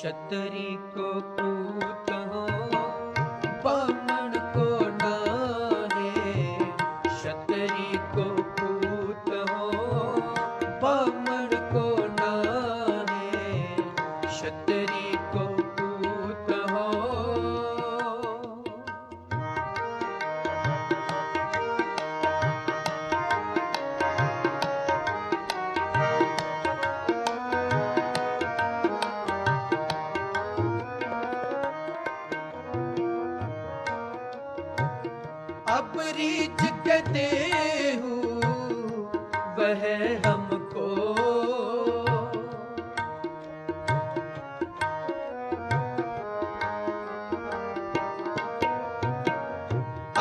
क्षत्रि को अपरी कहते हूँ वह हमको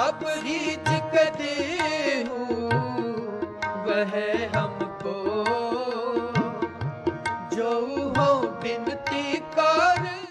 अपरी कहते हूँ वह हमको जो हो बिनती कार